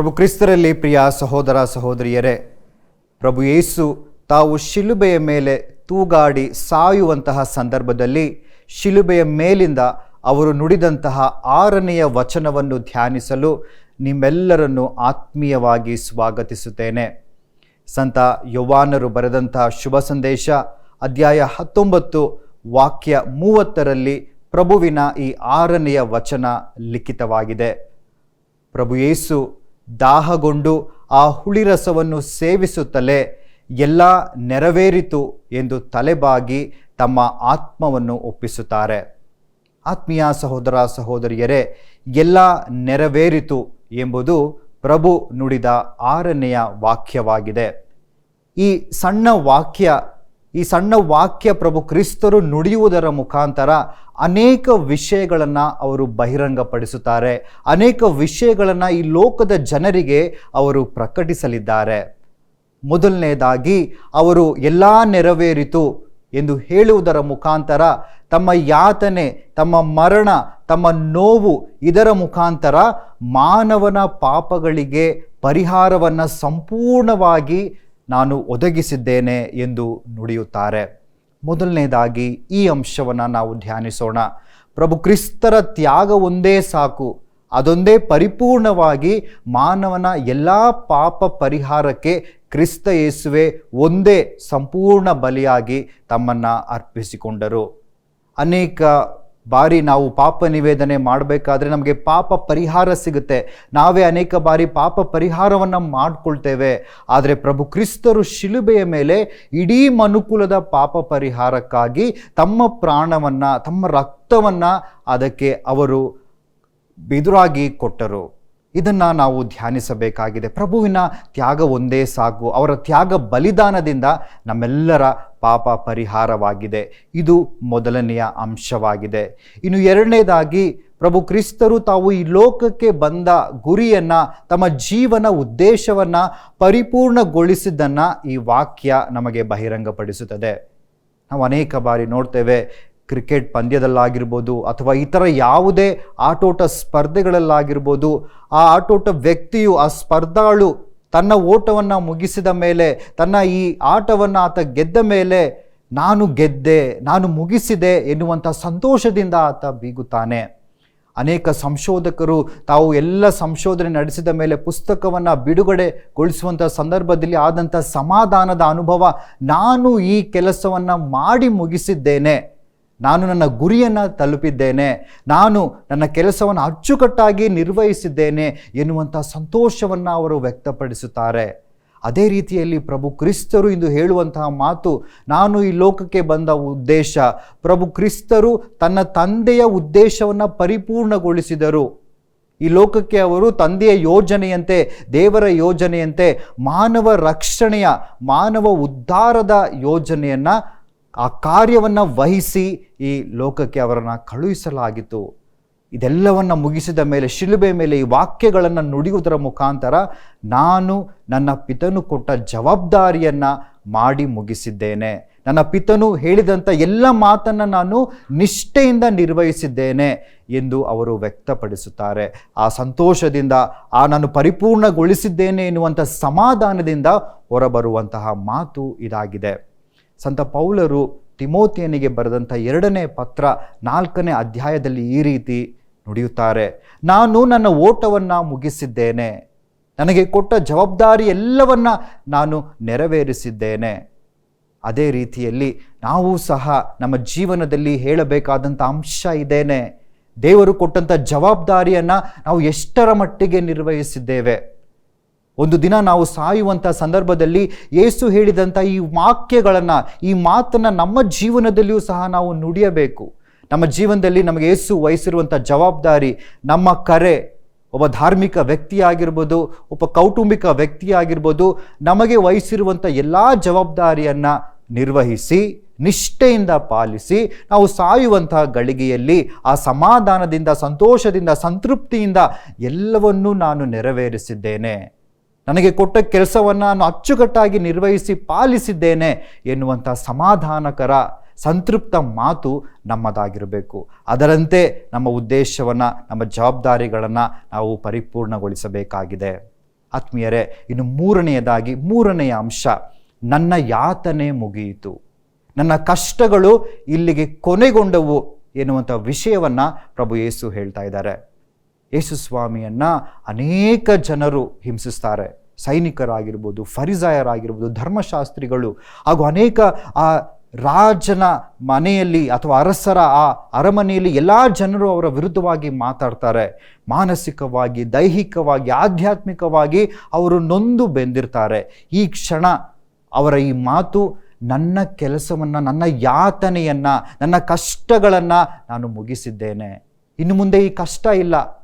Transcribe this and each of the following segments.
ಪ್ರಭು ಕ್ರಿಸ್ತರಲ್ಲಿ ಪ್ರಿಯ ಸಹೋದರ ಸಹೋದರಿಯರೇ, ಪ್ರಭು ಯೇಸು ತಾವು ಶಿಲುಬೆಯ ಮೇಲೆ ತೂಗಾಡಿ ಸಾಯುವಂತಹ ಸಂದರ್ಭದಲ್ಲಿ ಶಿಲುಬೆಯ ಮೇಲಿಂದ ಅವರು ನುಡಿದಂತಹ ಆರನೆಯ ವಚನವನ್ನು ಧ್ಯಾನಿಸಲು ನಿಮ್ಮೆಲ್ಲರನ್ನು ಆತ್ಮೀಯವಾಗಿ ಸ್ವಾಗತಿಸುತ್ತೇನೆ. ಸಂತ ಯೌವಾನರು ಬರೆದಂತಹ ಶುಭ ಸಂದೇಶ, ಅಧ್ಯಾಯ ಹತ್ತೊಂಬತ್ತು, ವಾಕ್ಯ ಮೂವತ್ತರಲ್ಲಿ ಪ್ರಭುವಿನ ಈ ಆರನೆಯ ವಚನ ಲಿಖಿತವಾಗಿದೆ. ಪ್ರಭು ಯೇಸು ದಾಹಗೊಂಡು ಆ ಹುಳಿರಸವನ್ನು ಸೇವಿಸುತ್ತಲೇ ಎಲ್ಲ ನೆರವೇರಿತು ಎಂದು ತಲೆಬಾಗಿ ತಮ್ಮ ಆತ್ಮವನ್ನು ಒಪ್ಪಿಸುತ್ತಾರೆ. ಆತ್ಮೀಯ ಸಹೋದರ ಸಹೋದರಿಯರೇ, ಎಲ್ಲ ನೆರವೇರಿತು ಎಂಬುದು ಪ್ರಭು ನುಡಿದ ಆರನೆಯ ವಾಕ್ಯವಾಗಿದೆ. ಈ ಸಣ್ಣ ವಾಕ್ಯ ಈ ಸಣ್ಣ ವಾಕ್ಯ ಪ್ರಭು ಕ್ರಿಸ್ತರು ನುಡಿಯುವುದರ ಮುಖಾಂತರ ಅನೇಕ ವಿಷಯಗಳನ್ನು ಅವರು ಬಹಿರಂಗಪಡಿಸುತ್ತಾರೆ. ಅನೇಕ ವಿಷಯಗಳನ್ನು ಈ ಲೋಕದ ಜನರಿಗೆ ಅವರು ಪ್ರಕಟಿಸಲಿದ್ದಾರೆ. ಮೊದಲನೇದಾಗಿ, ಅವರು ಎಲ್ಲ ನೆರವೇರಿತು ಎಂದು ಹೇಳುವುದರ ಮುಖಾಂತರ ತಮ್ಮ ಯಾತನೆ, ತಮ್ಮ ಮರಣ, ತಮ್ಮ ನೋವು ಇದರ ಮುಖಾಂತರ ಮಾನವನ ಪಾಪಗಳಿಗೆ ಪರಿಹಾರವನ್ನು ಸಂಪೂರ್ಣವಾಗಿ ನಾನು ಒದಗಿಸಿದ್ದೇನೆ ಎಂದು ನುಡಿಯುತ್ತಾರೆ. ಮೊದಲನೇದಾಗಿ ಈ ಅಂಶವನ್ನು ನಾವು ಧ್ಯಾನಿಸೋಣ. ಪ್ರಭು ಕ್ರಿಸ್ತರ ತ್ಯಾಗ ಒಂದೇ ಸಾಕು. ಅದೊಂದೇ ಪರಿಪೂರ್ಣವಾಗಿ ಮಾನವನ ಎಲ್ಲ ಪಾಪ ಪರಿಹಾರಕ್ಕೆ ಕ್ರಿಸ್ತ ಯೇಸುವೆ ಒಂದೇ ಸಂಪೂರ್ಣ ಬಲಿಯಾಗಿ ತಮ್ಮನ್ನು ಅರ್ಪಿಸಿಕೊಂಡರು. ಅನೇಕ ಬಾರಿ ನಾವು ಪಾಪ ನಿವೇದನೆ ಮಾಡಬೇಕಾದ್ರೆ ನಮಗೆ ಪಾಪ ಪರಿಹಾರ ಸಿಗುತ್ತೆ. ನಾವೇ ಅನೇಕ ಬಾರಿ ಪಾಪ ಪರಿಹಾರವನ್ನು ಮಾಡಿಕೊಳ್ತೇವೆ. ಆದರೆ ಪ್ರಭು ಕ್ರಿಸ್ತರು ಶಿಲುಬೆಯ ಮೇಲೆ ಇಡೀ ಮನುಕುಲದ ಪಾಪ ಪರಿಹಾರಕ್ಕಾಗಿ ತಮ್ಮ ಪ್ರಾಣವನ್ನು, ತಮ್ಮ ರಕ್ತವನ್ನು ಅದಕ್ಕೆ ಅವರು ಬಿದುರಾಗಿ ಕೊಟ್ಟರು. ಇದನ್ನು ನಾವು ಧ್ಯಾನಿಸಬೇಕಾಗಿದೆ. ಪ್ರಭುವಿನ ತ್ಯಾಗ ಒಂದೇ ಸಾಕು. ಅವರ ತ್ಯಾಗ ಬಲಿದಾನದಿಂದ ನಮ್ಮೆಲ್ಲರ ಪಾಪ ಪರಿಹಾರವಾಗಿದೆ ಇದು ಮೊದಲನೆಯ ಅಂಶವಾಗಿದೆ. ಇನ್ನು ಎರಡನೇದಾಗಿ, ಪ್ರಭು ಕ್ರಿಸ್ತರು ತಾವು ಈ ಲೋಕಕ್ಕೆ ಬಂದ ಗುರಿಯನ್ನು, ತಮ್ಮ ಜೀವನ ಉದ್ದೇಶವನ್ನು ಪರಿಪೂರ್ಣಗೊಳಿಸಿದ್ದನ್ನು ಈ ವಾಕ್ಯ ನಮಗೆ ಬಹಿರಂಗಪಡಿಸುತ್ತದೆ. ನಾವು ಅನೇಕ ಬಾರಿ ನೋಡ್ತೇವೆ, ಕ್ರಿಕೆಟ್ ಪಂದ್ಯದಲ್ಲಾಗಿರ್ಬೋದು ಅಥವಾ ಇತರ ಯಾವುದೇ ಆಟೋಟ ಸ್ಪರ್ಧೆಗಳಲ್ಲಾಗಿರ್ಬೋದು, ಆ ಆಟೋಟ ವ್ಯಕ್ತಿಯು, ಆ ಸ್ಪರ್ಧಾಳು ತನ್ನ ಓಟವನ್ನು ಮುಗಿಸಿದ ಮೇಲೆ, ತನ್ನ ಈ ಆಟವನ್ನು ಆತ ಗೆದ್ದ ಮೇಲೆ ನಾನು ಗೆದ್ದೆ, ನಾನು ಮುಗಿಸಿದೆ ಎನ್ನುವಂಥ ಸಂತೋಷದಿಂದ ಆತ ಬೀಗುತ್ತಾನೆ. ಅನೇಕ ಸಂಶೋಧಕರು ತಾವು ಎಲ್ಲ ಸಂಶೋಧನೆ ನಡೆಸಿದ ಮೇಲೆ ಪುಸ್ತಕವನ್ನು ಬಿಡುಗಡೆಗೊಳಿಸುವಂಥ ಸಂದರ್ಭದಲ್ಲಿ ಆದಂಥ ಸಮಾಧಾನದ ಅನುಭವ, ನಾನು ಈ ಕೆಲಸವನ್ನು ಮಾಡಿ ಮುಗಿಸಿದ್ದೇನೆ. ನಾನು ನನ್ನ ಗುರಿಯನ್ನು ತಲುಪಿದ್ದೇನೆ. ನಾನು ನನ್ನ ಕೆಲಸವನ್ನು ಅಚ್ಚುಕಟ್ಟಾಗಿ ನಿರ್ವಹಿಸಿದ್ದೇನೆ ಎನ್ನುವಂಥ ಸಂತೋಷವನ್ನು ಅವರು ವ್ಯಕ್ತಪಡಿಸುತ್ತಾರೆ. ಅದೇ ರೀತಿಯಲ್ಲಿ ಪ್ರಭು ಕ್ರಿಸ್ತರು ಇಂದು ಹೇಳುವಂತಹ ಮಾತು, ನಾನು ಈ ಲೋಕಕ್ಕೆ ಬಂದ ಉದ್ದೇಶ, ಪ್ರಭು ಕ್ರಿಸ್ತರು ತನ್ನ ತಂದೆಯ ಉದ್ದೇಶವನ್ನು ಪರಿಪೂರ್ಣಗೊಳಿಸಿದರು. ಈ ಲೋಕಕ್ಕೆ ಅವರು ತಂದೆಯ ಯೋಜನೆಯಂತೆ, ದೇವರ ಯೋಜನೆಯಂತೆ ಮಾನವ ರಕ್ಷಣೆಯ, ಮಾನವ ಉದ್ಧಾರದ ಯೋಜನೆಯನ್ನು ಆ ಕಾರ್ಯವನ್ನು ವಹಿಸಿ ಈ ಲೋಕಕ್ಕೆ ಅವರನ್ನು ಕಳುಹಿಸಲಾಗಿತ್ತು. ಇದೆಲ್ಲವನ್ನು ಮುಗಿಸಿದ ಮೇಲೆ, ಶಿಲುಬೆ ಮೇಲೆ ಈ ವಾಕ್ಯಗಳನ್ನು ನುಡಿಯುವುದರ ಮುಖಾಂತರ ನಾನು ನನ್ನ ಪಿತನು ಕೊಟ್ಟ ಜವಾಬ್ದಾರಿಯನ್ನು ಮಾಡಿ ಮುಗಿಸಿದ್ದೇನೆ. ನನ್ನ ಪಿತನು ಹೇಳಿದಂಥ ಎಲ್ಲ ಮಾತನ್ನು ನಾನು ನಿಷ್ಠೆಯಿಂದ ನಿರ್ವಹಿಸಿದ್ದೇನೆ ಎಂದು ಅವರು ವ್ಯಕ್ತಪಡಿಸುತ್ತಾರೆ. ಆ ಸಂತೋಷದಿಂದ, ಆ ನಾನು ಪರಿಪೂರ್ಣಗೊಳಿಸಿದ್ದೇನೆ ಎನ್ನುವಂಥ ಸಮಾಧಾನದಿಂದ ಹೊರಬರುವಂತಹ ಮಾತು ಇದಾಗಿದೆ. ಸಂತ ಪೌಲರು ತಿಮೋತಿಯನಿಗೆ ಬರೆದಂಥ ಎರಡನೇ ಪತ್ರ ನಾಲ್ಕನೇ ಅಧ್ಯಾಯದಲ್ಲಿ ಈ ರೀತಿ ನುಡಿಯುತ್ತಾರೆ. ನಾನು ನನ್ನ ಓಟವನ್ನು ಮುಗಿಸಿದ್ದೇನೆ. ನನಗೆ ಕೊಟ್ಟ ಜವಾಬ್ದಾರಿ ಎಲ್ಲವನ್ನ ನಾನು ನೆರವೇರಿಸಿದ್ದೇನೆ. ಅದೇ ರೀತಿಯಲ್ಲಿ ನಾವು ಸಹ ನಮ್ಮ ಜೀವನದಲ್ಲಿ ಹೇಳಬೇಕಾದಂಥ ಅಂಶ ಇದ್ದೇನೆ ದೇವರು ಕೊಟ್ಟಂಥ ಜವಾಬ್ದಾರಿಯನ್ನು ನಾವು ಎಷ್ಟರ ಮಟ್ಟಿಗೆ ನಿರ್ವಹಿಸಿದ್ದೇವೆ? ಒಂದು ದಿನ ನಾವು ಸಾಯುವಂಥ ಸಂದರ್ಭದಲ್ಲಿ ಯೇಸು ಹೇಳಿದಂಥ ಈ ವಾಕ್ಯಗಳನ್ನು, ಈ ಮಾತನ್ನು ನಮ್ಮ ಜೀವನದಲ್ಲಿಯೂ ಸಹ ನಾವು ನುಡಿಯಬೇಕು. ನಮ್ಮ ಜೀವನದಲ್ಲಿ ನಮಗೆ ಏಸು ವಹಿಸಿರುವಂಥ ಜವಾಬ್ದಾರಿ, ನಮ್ಮ ಕರೆ ಒಬ್ಬ ಧಾರ್ಮಿಕ ವ್ಯಕ್ತಿಯಾಗಿರ್ಬೋದು, ಒಬ್ಬ ಕೌಟುಂಬಿಕ ವ್ಯಕ್ತಿಯಾಗಿರ್ಬೋದು, ನಮಗೆ ವಹಿಸಿರುವಂಥ ಎಲ್ಲ ಜವಾಬ್ದಾರಿಯನ್ನು ನಿರ್ವಹಿಸಿ, ನಿಷ್ಠೆಯಿಂದ ಪಾಲಿಸಿ, ನಾವು ಸಾಯುವಂತಹ ಗಳಿಗೆಯಲ್ಲಿ ಆ ಸಮಾಧಾನದಿಂದ, ಸಂತೋಷದಿಂದ, ಸಂತೃಪ್ತಿಯಿಂದ ಎಲ್ಲವನ್ನೂ ನಾನು ನೆರವೇರಿಸಿದ್ದೇನೆ. ನನಗೆ ಕೊಟ್ಟ ಕೆಲಸವನ್ನು ನಾನು ಅಚ್ಚುಕಟ್ಟಾಗಿ ನಿರ್ವಹಿಸಿ ಪಾಲಿಸಿದ್ದೇನೆ ಎನ್ನುವಂಥ ಸಮಾಧಾನಕರ, ಸಂತೃಪ್ತ ಮಾತು ನಮ್ಮದಾಗಿರಬೇಕು. ಅದರಂತೆ ನಮ್ಮ ಉದ್ದೇಶವನ್ನು, ನಮ್ಮ ಜವಾಬ್ದಾರಿಗಳನ್ನು ನಾವು ಪರಿಪೂರ್ಣಗೊಳಿಸಬೇಕಾಗಿದೆ. ಆತ್ಮೀಯರೇ, ಇನ್ನು ಮೂರನೆಯದಾಗಿ, ಮೂರನೆಯ ಅಂಶ, ನನ್ನ ಯಾತನೆ ಮುಗಿಯಿತು. ನನ್ನ ಕಷ್ಟಗಳು ಇಲ್ಲಿಗೆ ಕೊನೆಗೊಂಡವು ಎನ್ನುವಂಥ ವಿಷಯವನ್ನು ಪ್ರಭು ಯೇಸು ಹೇಳ್ತಾ ಇದ್ದಾರೆ. ಯೇಸು ಸ್ವಾಮಿಯನ್ನ ಅನೇಕ ಜನರು ಹಿಂಸಿಸ್ತಾರೆ. ಸೈನಿಕರಾಗಿರ್ಬೋದು, ಫರಿಸಾಯರಾಗಿರ್ಬೋದು, ಧರ್ಮಶಾಸ್ತ್ರಿಗಳು ಹಾಗೂ ಅನೇಕ, ಆ, ರಾಜನ ಮನೆಯಲ್ಲಿ ಅಥವಾ ಅರಸರ ಆ ಅರಮನೆಯಲ್ಲಿ ಎಲ್ಲ ಜನರು ಅವರ ವಿರುದ್ಧವಾಗಿ ಮಾತಾಡ್ತಾರೆ. ಮಾನಸಿಕವಾಗಿ, ದೈಹಿಕವಾಗಿ, ಆಧ್ಯಾತ್ಮಿಕವಾಗಿ ಅವರು ನೊಂದು ಬೆಂದಿರ್ತಾರೆ. ಈ ಕ್ಷಣ ಅವರ ಈ ಮಾತು ನನ್ನ ಕೆಲಸವನ್ನು, ನನ್ನ ಯಾತನೆಯನ್ನು, ನನ್ನ ಕಷ್ಟಗಳನ್ನು ನಾನು ಮುಗಿಸಿದ್ದೇನೆ. ಇನ್ನು ಮುಂದೆ ಈ ಕಷ್ಟ ಇಲ್ಲ.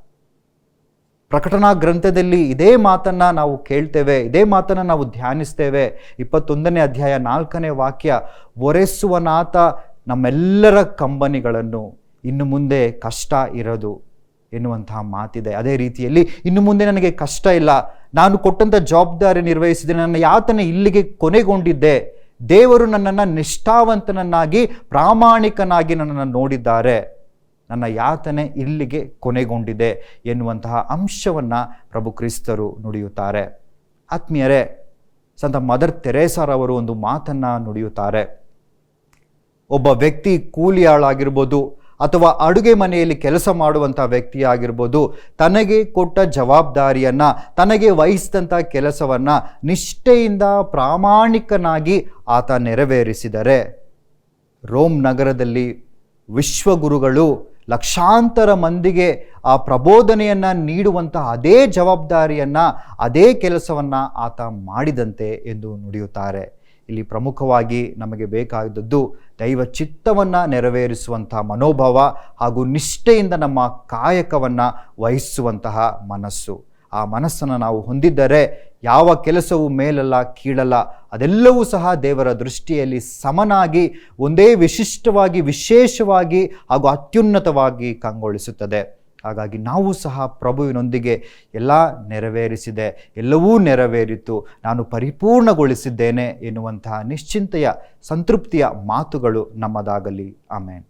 ಪ್ರಕಟಣಾ ಗ್ರಂಥದಲ್ಲಿ ಇದೇ ಮಾತನ್ನ ನಾವು ಕೇಳ್ತೇವೆ, ಇದೇ ಮಾತನ್ನ ನಾವು ಧ್ಯಾನಿಸ್ತೇವೆ. ಇಪ್ಪತ್ತೊಂದನೇ ಅಧ್ಯಾಯ ನಾಲ್ಕನೇ ವಾಕ್ಯ, ಒರೆಸುವನಾತ ನಮ್ಮೆಲ್ಲರ ಕಂಬನಿಗಳನ್ನು, ಇನ್ನು ಮುಂದೆ ಕಷ್ಟ ಇರೋದು ಎನ್ನುವಂತಹ ಮಾತಿದೆ. ಅದೇ ರೀತಿಯಲ್ಲಿ, ಇನ್ನು ಮುಂದೆ ನನಗೆ ಕಷ್ಟ ಇಲ್ಲ, ನಾನು ಕೊಟ್ಟಂಥ ಜವಾಬ್ದಾರಿ ನಿರ್ವಹಿಸಿದೆ, ನನ್ನ ಯಾತನೆ ಇಲ್ಲಿಗೆ ಕೊನೆಗೊಂಡಿದ್ದೆ. ದೇವರು ನನ್ನನ್ನು ನಿಷ್ಠಾವಂತನನ್ನಾಗಿ, ಪ್ರಾಮಾಣಿಕನಾಗಿ ನನ್ನನ್ನು ನೋಡಿದ್ದಾರೆ. ನನ್ನ ಯಾತನೆ ಇಲ್ಲಿಗೆ ಕೊನೆಗೊಂಡಿದೆ ಎನ್ನುವಂತಹ ಅಂಶವನ್ನು ಪ್ರಭು ಕ್ರಿಸ್ತರು ನುಡಿಯುತ್ತಾರೆ. ಆತ್ಮೀಯರೇ, ಸಂತ ಮದರ್ ತೆರೇಸಾರವರು ಒಂದು ಮಾತನ್ನು ನುಡಿಯುತ್ತಾರೆ. ಒಬ್ಬ ವ್ಯಕ್ತಿ ಕೂಲಿಯಾಳಾಗಿರ್ಬೋದು ಅಥವಾ ಅಡುಗೆ ಮನೆಯಲ್ಲಿ ಕೆಲಸ ಮಾಡುವಂಥ ವ್ಯಕ್ತಿ ಆಗಿರ್ಬೋದು ತನಗೆ ಕೊಟ್ಟ ಜವಾಬ್ದಾರಿಯನ್ನು, ತನಗೆ ವಹಿಸಿದಂಥ ಕೆಲಸವನ್ನು ನಿಷ್ಠೆಯಿಂದ ಪ್ರಾಮಾಣಿಕನಾಗಿ ಆತ ನೆರವೇರಿಸಿದರೆ, ರೋಮ್ ನಗರದಲ್ಲಿ ವಿಶ್ವಗುರುಗಳು ಲಕ್ಷಾಂತರ ಮಂದಿಗೆ ಆ ಪ್ರಬೋಧನೆಯನ್ನು ನೀಡುವಂತಹ ಅದೇ ಜವಾಬ್ದಾರಿಯನ್ನು, ಅದೇ ಕೆಲಸವನ್ನು ಆತ ಮಾಡಿದಂತೆ ಎಂದು ನುಡಿಯುತ್ತಾರೆ. ಇಲ್ಲಿ ಪ್ರಮುಖವಾಗಿ ನಮಗೆ ಬೇಕಾದದ್ದು ದೈವ ಚಿತ್ತವನ್ನು ನೆರವೇರಿಸುವಂತಹ ಮನೋಭಾವ ಹಾಗೂ ನಿಷ್ಠೆಯಿಂದ ನಮ್ಮ ಕಾಯಕವನ್ನು ವಹಿಸುವಂತಹ ಮನಸ್ಸು. ಆ ಮನಸ್ಸನ್ನು ನಾವು ಹೊಂದಿದ್ದರೆ ಯಾವ ಕೆಲಸವೂ ಮೇಲಲ್ಲ, ಕೀಳಲ್ಲ. ಅದೆಲ್ಲವೂ ಸಹ ದೇವರ ದೃಷ್ಟಿಯಲ್ಲಿ ಸಮನಾಗಿ, ಒಂದೇ ವಿಶಿಷ್ಟವಾಗಿ, ವಿಶೇಷವಾಗಿ ಹಾಗೂ ಅತ್ಯುನ್ನತವಾಗಿ ಕಂಗೊಳಿಸುತ್ತದೆ. ಹಾಗಾಗಿ ನಾವು ಸಹ ಪ್ರಭುವಿನೊಂದಿಗೆ ಎಲ್ಲ ನೆರವೇರಿಸಿದೆ, ಎಲ್ಲವೂ ನೆರವೇರಿತು, ನಾನು ಪರಿಪೂರ್ಣಗೊಳಿಸಿದ್ದೇನೆ ಎನ್ನುವಂತಹ ನಿಶ್ಚಿಂತೆಯ, ಸಂತೃಪ್ತಿಯ ಮಾತುಗಳು ನಮ್ಮದಾಗಲಿ. ಆಮೇನ್.